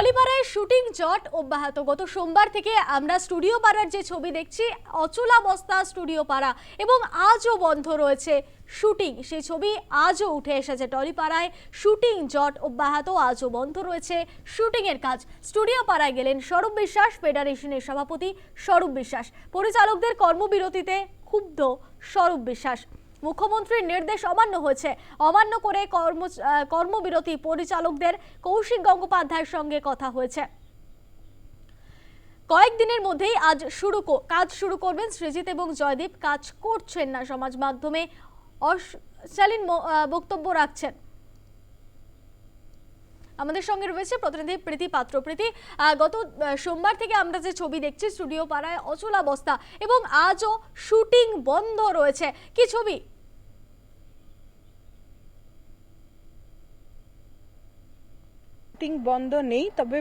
টলিপাড়ায় shooting জট অব্যাহত। গত সোমবার থেকে আমরা স্টুডিও পাড়ার যে ছবি দেখছি অচলাবস্থা স্টুডিও পাড়া এবং আজও বন্ধ রয়েছে শুটিং। সেই ছবি আজও উঠে এসেছে টলিপাড়ায়। শুটিং জট অব্যাহত, আজও বন্ধ রয়েছে শুটিংয়ের কাজ। স্টুডিও পাড়ায় গেলেন স্বরূপ বিশ্বাস, ফেডারেশনের সভাপতি স্বরূপ বিশ্বাস। পরিচালকদের কর্মবিরতিতে ক্ষুব্ধ স্বরূপ বিশ্বাস। মুখ্যমন্ত্রীর নির্দেশ অমান্য হয়েছে। অমান্য করে কর্ম কর্মবিরতি পরিচালকদের কৌশিক গঙ্গোপাধ্যায়ের সঙ্গে কথা হয়েছে। কয়েকদিনের মধ্যেই আজ শুরু কাজ শুরু করবেন সৃজিত এবং জয়দীপ। কাজ করছেন না সমাজ মাধ্যমে। অশালীন বক্তব্য রাখছেন। আমাদের সঙ্গে রয়েছে প্রতিনিধি প্রীতি পাত্র। প্রীতি গত সোমবার থেকে আমরা যে ছবি দেখছি, স্টুডিও পাড়ায় অচলাবস্থা এবং আজও শুটিং বন্ধ রয়েছে। কি ছবি? শুটিং বন্ধ নেই তবে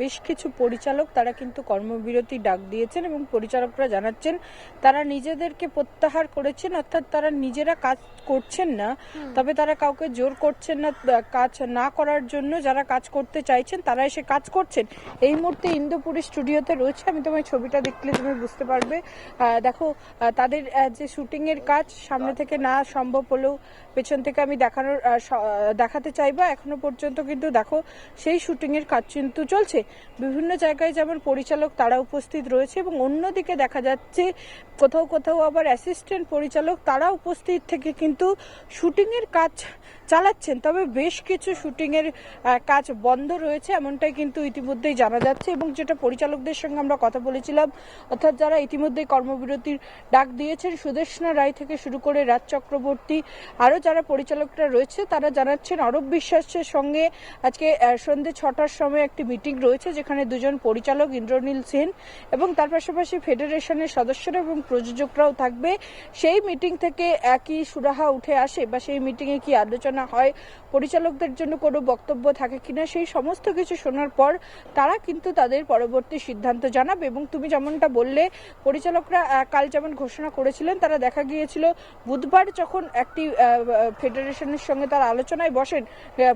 বেশ কিছু পরিচালক তারা কিন্তু কর্মবিরতি ডাক দিয়েছেন এবং পরিচালকরা জানাচ্ছেন তারা নিজেদেরকে প্রত্যাহার করেছেন অর্থাৎ তারা নিজেরা কাজ করছেন না। তবে তারা কাউকে জোর করছেন না কাজ না করার জন্য যারা কাজ করতে চাইছেন তারা এসে কাজ করছেন। এই মুহূর্তে ইন্দুপুরি স্টুডিওতে রয়েছে আমি তোমার ছবিটা দেখলে তুমি বুঝতে পারবে। দেখো তাদের যে শুটিং এর কাজ সামনে থেকে না সম্ভব হলেও পেছন থেকে আমি দেখানোর দেখাতে চাইবা। এখনও পর্যন্ত কিন্তু দেখো সেই শুটিংয়ের কাজ কিন্তু চলছে। বিভিন্ন জায়গায় যেমন পরিচালক তারা উপস্থিত রয়েছে এবং অন্যদিকে দেখা যাচ্ছে, কোথাও কোথাও আবার অ্যাসিস্ট্যান্ট পরিচালক তারা উপস্থিত থেকে কিন্তু শুটিংয়ের কাজ চালাচ্ছেন তবে বেশ কিছু শুটিং এর কাজ বন্ধ রয়েছে এমনটাই কিন্তু ইতিমধ্যেই জানা যাচ্ছে এবং যেটা পরিচালকদের সঙ্গে আমরা কথা বলেছিলাম অর্থাৎ যারা ইতিমধ্যেই কর্মবিরতির ডাক দিয়েছেন সুদেষ্ণা রায় থেকে শুরু করে রাজ চক্রবর্তী আরও যারা পরিচালকরা রয়েছে তারা জানাচ্ছেন অরূপ বিশ্বাসের সঙ্গে আজকে আহ, সন্ধ্যে ছটার সময় একটি মিটিং রয়েছে যেখানে দুজন পরিচালক ইন্দ্রনীল সেন এবং তার পাশাপাশি ফেডারেশনের সদস্যরা এবং প্রযোজকরাও থাকবে। সেই মিটিং থেকে একই সুরাহা উঠে আসে বা সেই মিটিংয়ে কি আলোচনা হয় পরিচালকদের জন্য কোনো বক্তব্য থাকে কিনা সেই সমস্ত কিছু শোনার পর তারা কিন্তু তাদের পরবর্তী সিদ্ধান্ত জানাবে। এবং তুমি যেমনটা বললে, পরিচালকরা কাল যেমন ঘোষণা করেছিলেন, তারা দেখা গিয়েছিল বুধবার যখন একটি ফেডারেশনের সঙ্গে তারা আলোচনায় বসেন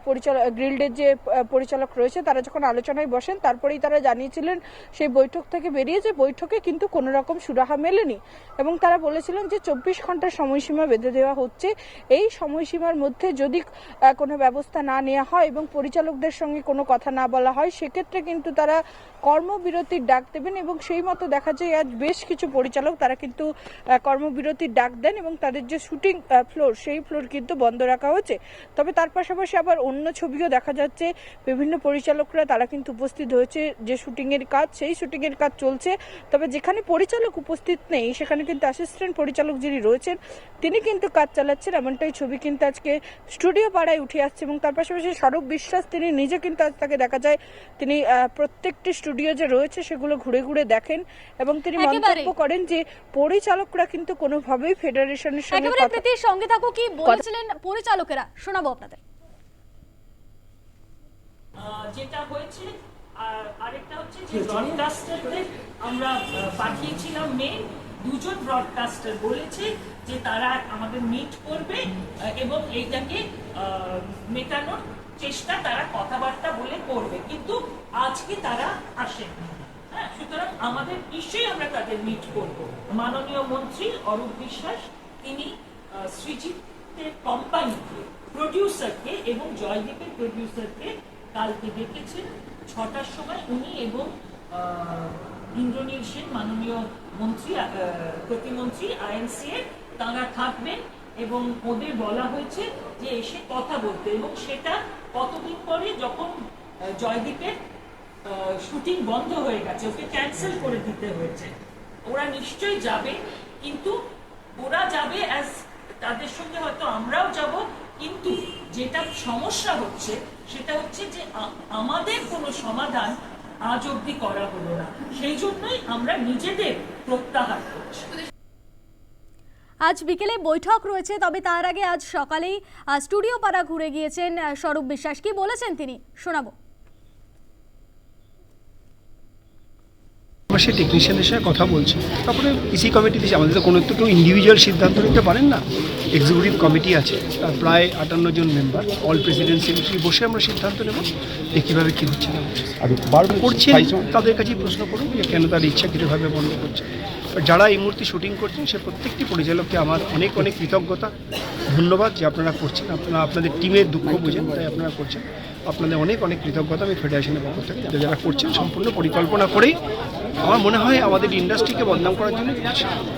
পরিচালক, গ্রিল্ডের যে পরিচালক রয়েছে, তারা যখন আলোচনায় বসেন, তারপরেই তারা জানিয়েছিলেন সেই বৈঠক থেকে বেরিয়ে যে বৈঠকে কিন্তু কোনো রকম সুরাহা মেলেনি। এবং তারা বলেছিলেন যে চব্বিশ ঘণ্টার সময়সীমা বেঁধে দেওয়া হচ্ছে। এই সময়সীমার মধ্যে যদি কোনো ব্যবস্থা না নেওয়া হয় এবং পরিচালকদের সঙ্গে কোনো কথা না বলা হয়, সেক্ষেত্রে কিন্তু তারা কর্মবিরতির ডাক দেবেন এবং সেই মতো দেখা যায় আজ বেশ কিছু পরিচালক, তারা কিন্তু কর্মবিরতির ডাক দেন এবং তাদের যে শুটিং ফ্লোর, সেই ফ্লোর কিন্তু বন্ধ রাখা হয়েছে। তবে তার পাশাপাশি আবার অন্য ছবিও দেখা যাচ্ছে। বিভিন্ন পরিচালকরা, তারা কিন্তু উপস্থিত হয়েছে যে শুটিং এর কাজ, সেই শুটিং এর কাজ চলছে। তবে যেখানে পরিচালক উপস্থিত নেই, সেখানে কিন্তু অ্যাসিস্ট্যান্ট পরিচালক যিনি রয়েছেন, তিনি কিন্তু কাজ চালাচ্ছেন। এমনটাই ছবি কিন্তু আজকে স্টুডিও পাড়ায় উঠে আসছে এবং তার পাশাপাশি স্বরূপ বিশ্বাস, তিনি নিজে কিন্তু আজ তাকে দেখা যায়। তিনি প্রত্যেকটি স্টুডিও যে রয়েছে সেগুলো ঘুরে ঘুরে দেখেন এবং তিনি মন্তব্য করেন যে পরিচালকরা কিন্তু কোনোভাবেই ফেডারেশনের সঙ্গে একেবারে প্রীতির সঙ্গে থাকো কি বলেছিলেন পরিচালকেরা? শোনাবো আপনাদের। যেটা হয়েছে আর আরেকটা হচ্ছে যে ব্রডকাস্টারদের আমরা পাঠিয়েছিলাম মেল দুজন ব্রডকাস্টার বলেছে যে তারা আমাদের মিট করবে এবং এইটাকে মেটানোর চেষ্টা তারা কথাবার্তা বলে করবে। কিন্তু আজকে তারা আসেনি হ্যাঁ সুতরাং আমাদের নিশ্চয়ই আমরা তাদের মিট করব। মাননীয় মন্ত্রী অরূপ বিশ্বাস, তিনি সৃজিতের কোম্পানিকে প্রডিউসারকে এবং জয়দীপের প্রডিউসারকে কালকে ডেকেছেন। ছটার সময় উনি এবং ইন্দ্রনীল সেন মাননীয় মন্ত্রী প্রতিমন্ত্রী আইএনসি এর তাঁরা থাকবেন এবং ওদের বলা হয়েছে যে এসে কথা বলতে এবং সেটা কতদিন পরে যখন জয়দীপের শুটিং বন্ধ হয়ে গেছে, ওকে ক্যান্সেল করে দিতে হয়েছে। ওরা নিশ্চয়ই যাবে, কিন্তু ওরা যাবে অ্যাজ তাদের সঙ্গে হয়তো আমরাও যাব, কিন্তু যেটা সমস্যা হচ্ছে সেটা হচ্ছে যে আমাদের কোনো সমাধান আজ অবধি করা হলো না। সেই জন্যই আমরা নিজেদের প্রত্যাহার করছি। আজ বিকেলে বৈঠক রয়েছে তবে তার আগে আজ সকালেই স্টুডিও পাড়া ঘুরে গিয়েছেন স্বরূপ বিশ্বাস। কি বলেছেন তিনি? শোনাবো। পাশে টেকনিশিয়ানের সাথে কথা বলছি। তারপরে ইসি কমিটি দিয়েছে আমাদের তো কোনো তো কেউ ইন্ডিভিজুয়াল সিদ্ধান্ত নিতে পারেন না? এক্সিকিউটিভ কমিটি আছে তার প্রায় আটান্ন জন মেম্বার অল প্রেসিডেন্ট সেক্রেটারি বসে আমরা সিদ্ধান্ত নেব যে কীভাবে কী হচ্ছে। না আর বারবার সাইজ- তাদের কাছেই প্রশ্ন করুন যে কেন তার ইচ্ছাকৃতভাবে বন্ধ করছে। আর যারা এই মুহূর্তে শুটিং করছেন সে প্রত্যেকটি পরিচালককে আমার অনেক অনেক কৃতজ্ঞতা ধন্যবাদ যে আপনারা করছেন। আপনারা আপনাদের টিমের দুঃখ বুঝেন তাই আপনারা করছেন। আপনাদের অনেক অনেক কৃতজ্ঞতা আমি ফেডারেশনের পক্ষ থেকে। যারা করছেন সম্পূর্ণ পরিকল্পনা করেই আমার মনে হয় আমাদের ইন্ডাস্ট্রিকে বদনাম করার জন্য করছে।